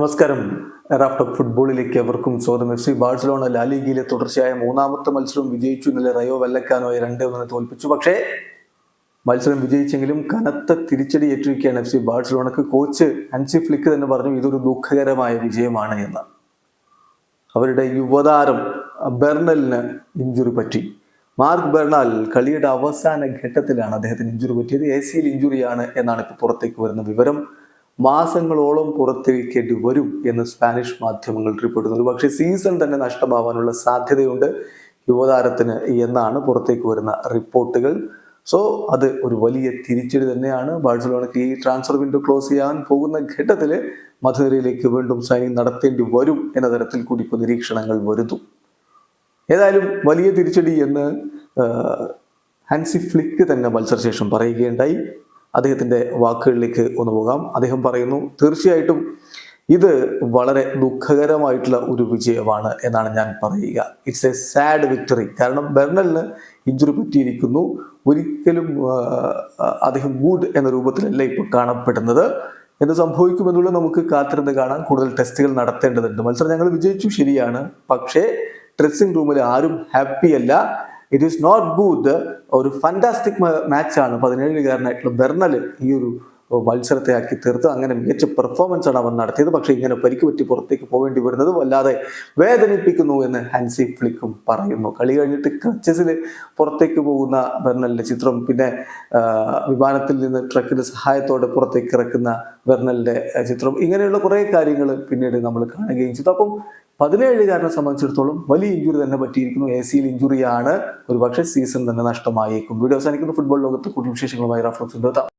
നമസ്കാരം. റാഫ്റ്റോക്ക് ഫുട്ബോളിലേക്ക് എവർക്കും സ്വാഗതം. എഫ് സി ബാഴ്സലോണ ലാലിഗയിലെ തുടർച്ചയായ മൂന്നാമത്തെ മത്സരം വിജയിച്ചു ഇന്നലെ റയോ വെല്ലക്കാനോയെ രണ്ടേ ഒന്നിനെ തോൽപ്പിച്ചു. പക്ഷേ മത്സരം വിജയിച്ചെങ്കിലും കനത്ത തിരിച്ചടി ഏറ്റിരിക്കുകയാണ് എഫ് സി ബാഴ്സലോണക്ക്. കോച്ച് അൻസി ഫ്ലിക്ക് തന്നെ പറഞ്ഞു ഇതൊരു ദുഃഖകരമായ വിജയമാണ് എന്ന്. അവരുടെ യുവതാരം ബെർണലിന് ഇഞ്ചുറി പറ്റി. മാർക്ക് ബെർണാൽ കളിയുടെ അവസാന ഘട്ടത്തിലാണ് അദ്ദേഹത്തിന് ഇഞ്ചുറി പറ്റിയത്. എ സിയിൽ ഇഞ്ചുറിയാണ് എന്നാണ് ഇപ്പോൾ പുറത്തേക്ക് വരുന്ന വിവരം. മാസങ്ങളോളം പുറത്തിരിക്കേണ്ടി വരും എന്ന് സ്പാനിഷ് മാധ്യമങ്ങൾ റിപ്പോർട്ട് ചെയ്യുന്നു പക്ഷേ സീസൺ തന്നെ നഷ്ടമാവാനുള്ള സാധ്യതയുണ്ട്. യുവതാരത്തിന് എന്നാണ് പുറത്തേക്ക് വരുന്ന റിപ്പോർട്ടുകൾ സോ അത് ഒരു വലിയ തിരിച്ചടി തന്നെയാണ്. ബാഴ്സലോണയ്ക്ക് ഈ ട്രാൻസ്ഫർ വിൻഡോ ക്ലോസ് ചെയ്യാൻ പോകുന്ന ഘട്ടത്തിൽ മധുരയിലേക്ക് വീണ്ടും സൈനിങ് നടത്തേണ്ടി വരും എന്ന തരത്തിൽ കൂടി ഇപ്പോൾ നിരീക്ഷണങ്ങൾ വരുന്നു. ഏതായാലും വലിയ തിരിച്ചടി എന്ന് ഹൻസി ഹാൻസി ഫ്ലിക്ക് തന്നെ മത്സരശേഷം പറയുകയുണ്ടായി. അദ്ദേഹത്തിന്റെ വാക്കുകളിലേക്ക് ഒന്ന് പോകാം. അദ്ദേഹം പറയുന്നു തീർച്ചയായിട്ടും ഇത് വളരെ ദുഃഖകരമായിട്ടുള്ള ഒരു വിജയമാണ് എന്നാണ് ഞാൻ പറയുക. ഇറ്റ്സ് എ സാഡ് വിക്ടറി കാരണം ബെർണലിന് ഇഞ്ചുറി പറ്റിയിരിക്കുന്നു. ഒരിക്കലും അദ്ദേഹം ഗുഡ് എന്ന രൂപത്തിലല്ല ഇപ്പോൾ കാണപ്പെടുന്നത്. എന്ത് സംഭവിക്കുമെന്നുള്ളത് നമുക്ക് കാത്തിരുന്ന് കാണാൻ കൂടുതൽ ടെസ്റ്റുകൾ നടത്തേണ്ടതുണ്ട്. മത്സരം ഞങ്ങൾ വിജയിച്ചു ശരിയാണ്. പക്ഷേ ഡ്രസ്സിംഗ് റൂമിൽ ആരും ഹാപ്പി അല്ല. ഇറ്റ് ഈസ് നോട്ട് ഗുഡ് ഒരു ഫാന്റാസ്റ്റിക് മാച്ചാണ് പതിനേഴുകാരനായിട്ടുള്ള ബെർണൽ ഈ ഒരു മത്സരത്തെ ആക്കി തീർത്ത് അങ്ങനെ മികച്ച പെർഫോമൻസ് ആണ് അവൻ നടത്തിയത്. പക്ഷേ ഇങ്ങനെ പരിക്ക് പറ്റി പുറത്തേക്ക് പോകേണ്ടി വരുന്നത് വല്ലാതെ വേദനിപ്പിക്കുന്നു എന്ന് ഹാൻസി ഫ്ലിക്കും പറയുന്നു. കളി കഴിഞ്ഞിട്ട് ക്രച്ചസിൽ പുറത്തേക്ക് പോകുന്ന ബെർണലിന്റെ ചിത്രം പിന്നെ വിമാനത്തിൽ നിന്ന് ട്രക്കിന്റെ സഹായത്തോടെ പുറത്തേക്ക് ഇറക്കുന്ന ബെർണലിന്റെ ചിത്രം. ഇങ്ങനെയുള്ള കുറേ കാര്യങ്ങൾ പിന്നീട് നമ്മൾ കാണുകയും ചെയ്തു. അപ്പം പതിനേഴുകാരനെ സംബന്ധിച്ചിടത്തോളം വലിയ ഇഞ്ചുറി തന്നെ പറ്റിയിരിക്കുന്നു. എ സിയിൽ ഇഞ്ചുറിയാണ് ഒരുപക്ഷെ സീസൺ തന്നെ നഷ്ടമായേക്കും. വീഡിയോ അവസാനിക്കുന്ന. ഫുട്ബോൾ ലോകത്ത് കൂടുതൽ വിശേഷങ്ങളുമായി റഫറൻസ് എത്താം